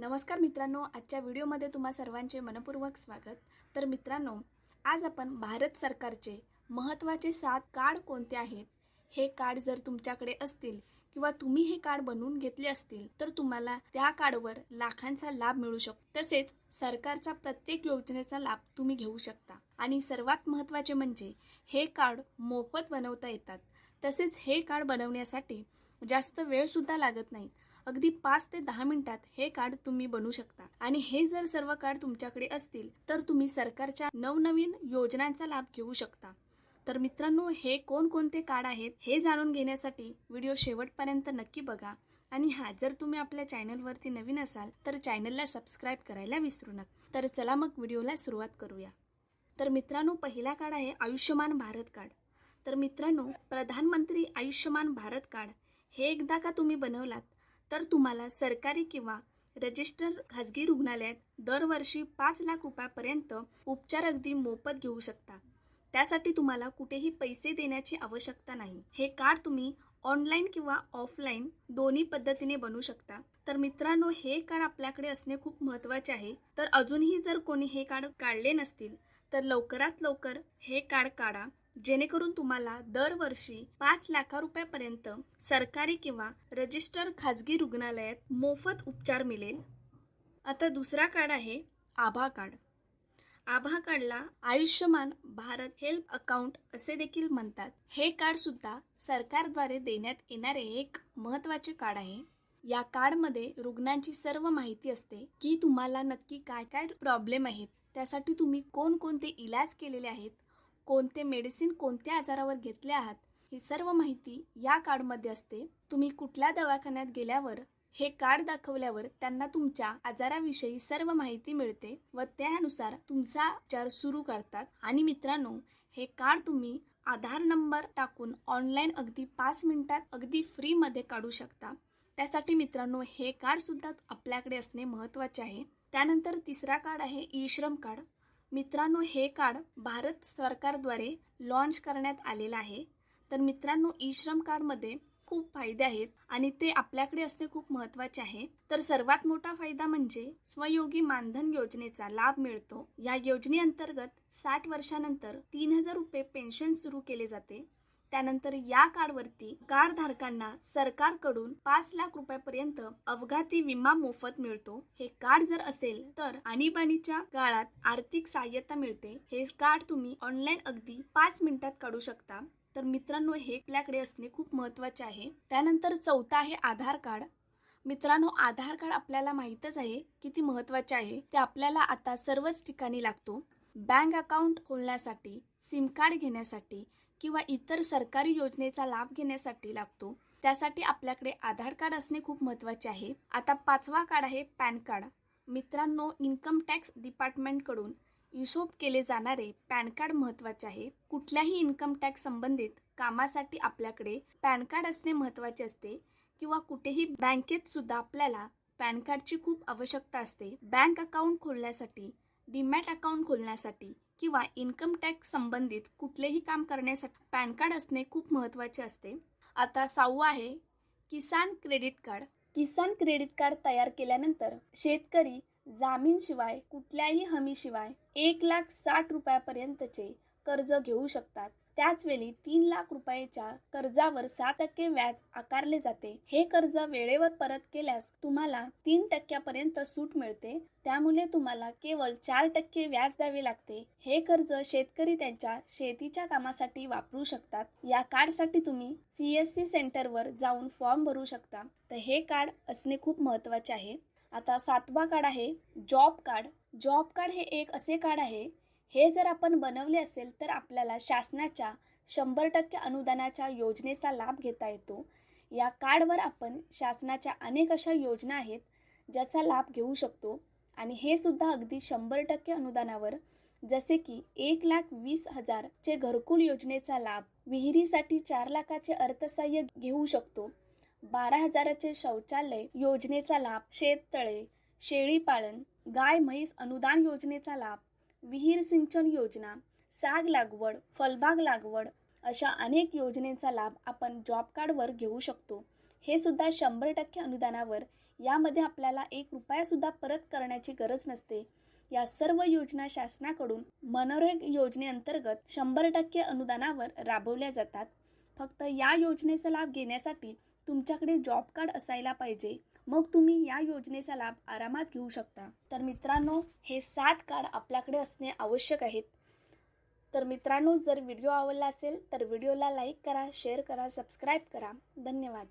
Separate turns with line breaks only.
नमस्कार मित्रांनो आजच्या व्हिडिओमध्ये तुम्हा सर्वांचे मनपूर्वक स्वागत. तर मित्रांनो आज आपण भारत सरकारचे महत्त्वाचे सात कार्ड कोणते आहेत? हे कार्ड जर तुमच्याकडे असतील किंवा तुम्ही हे कार्ड बनवून घेतले असतील तर तुम्हाला त्या कार्डवर लाखांचा लाभ मिळू शकतो. तसेच सरकारचा प्रत्येक योजनेचा लाभ तुम्ही घेऊ शकता. आणि सर्वात महत्त्वाचे म्हणजे हे कार्ड मोफत बनवता येतात. तसेच हे कार्ड बनवण्यासाठी जास्त वेळसुद्धा लागत नाहीत अगदी पाच ते दहा मिनिटात हे कार्ड तुम्ही बनवू शकता. आणि हे जर सर्व कार्ड तुमच्याकडे असतील तर तुम्ही सरकारच्या नवनवीन योजनांचा लाभ घेऊ शकता. तर मित्रांनो हे कोणकोणते कार्ड आहेत हे जाणून घेण्यासाठी व्हिडिओ शेवटपर्यंत नक्की बघा. आणि हा जर तुम्ही आपल्या चॅनलवरती नवीन असाल तर चॅनलला सबस्क्राईब करायला विसरू नका. तर चला मग व्हिडिओला सुरुवात करूया. तर मित्रांनो पहिला कार्ड आहे आयुष्यमान भारत कार्ड. तर मित्रांनो प्रधानमंत्री आयुष्यमान भारत कार्ड हे एकदा का तुम्ही बनवलात तर तुम्हाला सरकारी किंवा रजिस्टर खाजगी रुग्णालयात दरवर्षी पाच लाख रुपयापर्यंत उपचार अगदी मोफत घेऊ शकता. त्यासाठी तुम्हाला कुठेही पैसे देण्याची आवश्यकता नाही. हे कार्ड तुम्ही ऑनलाईन किंवा ऑफलाईन दोन्ही पद्धतीने बनवू शकता. तर मित्रांनो हे कार्ड आपल्याकडे असणे खूप महत्त्वाचे आहे. तर अजूनही जर कोणी हे कार्ड काढले नसतील तर लवकरात लवकर हे कार्ड काढा. जेणेकरून तुम्हाला दरवर्षी पाच लाखा रुपयापर्यंत सरकारी किंवा रजिस्टर खाजगी रुग्णालयात मोफत उपचार मिळेल. आता दुसरा कार्ड आहे आभा कार्ड. आभा कार्डला आयुष्यमान भारत हेल्प अकाउंट असे देखील म्हणतात. हे कार्ड सुद्धा सरकारद्वारे देण्यात येणारे एक महत्त्वाचे कार्ड आहे. या कार्डमध्ये रुग्णांची सर्व माहिती असते की तुम्हाला नक्की काय काय प्रॉब्लेम आहेत. त्यासाठी तुम्ही कोणकोणते इलाज केलेले आहेत. कोणते मेडिसिन कोणत्या आजारावर घेतले आहात ही सर्व माहिती या कार्डमध्ये असते. तुम्ही कुठल्या दवाखान्यात गेल्यावर हे कार्ड दाखवल्यावर त्यांना तुमच्या आजाराविषयी सर्व माहिती मिळते व त्यानुसार तुमचा उपचार सुरू करतात. आणि मित्रांनो हे कार्ड तुम्ही आधार नंबर टाकून ऑनलाईन अगदी पाच मिनिटात अगदी फ्रीमध्ये काढू शकता. त्यासाठी मित्रांनो हे कार्डसुद्धा आपल्याकडे असणे महत्त्वाचे आहे. त्यानंतर तिसरा कार्ड आहे ई श्रम कार्ड मित्रांनो हे कार्ड भारत सरकारद्वारे लॉन्च करण्यात आलेलं आहे. तर मित्रांनो ई श्रम कार्डमध्ये खूप फायदे आहेत आणि ते आपल्याकडे असणे खूप महत्त्वाचे आहे. तर सर्वात मोठा फायदा म्हणजे स्वयोगी मानधन योजनेचा लाभ मिळतो. या योजनेअंतर्गत साठ वर्षानंतर तीन हजार रुपये पेन्शन सुरू केले जाते. त्यानंतर या कार्डवरती कार्ड धारकांना सरकारकडून पाच लाख रुपयापर्यंत अपघाती विमा मोफत मिळतो. हे कार्ड जर असेल तर आणीबाणीच्या काळात आर्थिक सहाय्यता मिळते. हे कार्ड तुम्ही ऑनलाईन अगदी पाच मिनिटात काढू शकता. तर मित्रांनो हे आपल्याकडे असणे खूप महत्त्वाचे आहे. त्यानंतर चौथा आहे आधार कार्ड. मित्रांनो आधार कार्ड आपल्याला माहीतच आहे किती महत्त्वाचे आहे. ते आपल्याला आता सर्वच ठिकाणी लागतो. बँक अकाउंट खोलण्यासाठी सिम कार्ड घेण्यासाठी किंवा इतर सरकारी योजनेचा लाभ घेण्यासाठी लागतो. त्यासाठी आपल्याकडे आधार कार्ड असणे खूप महत्त्वाचे आहे. आता पाचवा कार्ड आहे पॅन कार्ड. मित्रांनो इन्कम टॅक्स डिपार्टमेंटकडून हिशोब केले जाणारे पॅन कार्ड महत्त्वाचे आहे. कुठल्याही इन्कम टॅक्स संबंधित कामासाठी आपल्याकडे पॅन कार्ड असणे महत्त्वाचे असते किंवा कुठेही बँकेत सुद्धा आपल्याला पॅन कार्डची खूप आवश्यकता असते. बँक अकाउंट खोलण्यासाठी डीमॅट अकाउंट खोलण्यासाठी किंवा इन्कम टॅक्स संबंधित कुठलेही काम करण्यासाठी पॅन कार्ड असणे खूप महत्त्वाचे असते. आता सहावं आहे Kisan credit card. Kisan credit card तयार केल्यानंतर शेतकरी जामीनशिवाय कुठल्याही हमीशिवाय एक लाख साठ रुपयापर्यंतचे कर्ज घेऊ शकतात. त्याचवेळी तीन लाख रुपयाच्या कर्जावर सहा टक्के व्याज आकारले जाते. हे कर्ज वेळेवर परत केल्यास तुम्हाला तीन टक्क्यापर्यंत सूट मिळते. त्यामुळे तुम्हाला केवळ चार टक्के व्याज द्यावे लागते. हे कर्ज शेतकरी त्यांच्या शेतीच्या कामासाठी वापरू शकतात. या कार्डसाठी तुम्ही सी एस सी सेंटरवर जाऊन फॉर्म भरू शकता. तर हे कार्ड असणे खूप महत्त्वाचे आहे. आता सातवा कार्ड आहे जॉब कार्ड. जॉब कार्ड हे एक असे कार्ड आहे हे जर आपण बनवले असेल तर आपल्याला शासनाच्या शंभर टक्के अनुदानाच्या योजनेचा लाभ घेता येतो. या कार्डवर आपण शासनाच्या अनेक अशा योजना आहेत ज्याचा लाभ घेऊ शकतो. आणि हे सुद्धा अगदी शंभर टक्के अनुदानावर जसे की एक लाख वीस हजारचे घरकुल योजनेचा लाभ विहिरीसाठी चार लाखाचे अर्थसहाय्य घेऊ शकतो. बारा हजाराचे शौचालय योजनेचा लाभ शेततळे शेळीपालन गाय म्हैस अनुदान योजनेचा लाभ विहीर सिंचन योजना साग लागवड फलबाग लागवड अशा अनेक योजनेचा लाभ आपण जॉब कार्डवर घेऊ शकतो. हे सुद्धा शंभर टक्के अनुदानावर यामध्ये आपल्याला एक रुपयासुद्धा परत करण्याची गरज नसते. या सर्व योजना शासनाकडून मनोरेग योजनेअंतर्गत शंभर टक्के अनुदानावर राबवल्या जातात. फक्त या योजनेचा लाभ घेण्यासाठी तुमच्याकडे जॉब कार्ड असायला पाहिजे. मग तुम्ही या योजनेचा लाभ आरामात घेऊ शकता. तर मित्रांनो हे सात कार्ड आपल्याकडे असणे आवश्यक आहेत. तर मित्रांनो जर व्हिडिओ आवडला असेल तर व्हिडिओला लाईक करा शेअर करा सबस्क्राईब करा. धन्यवाद.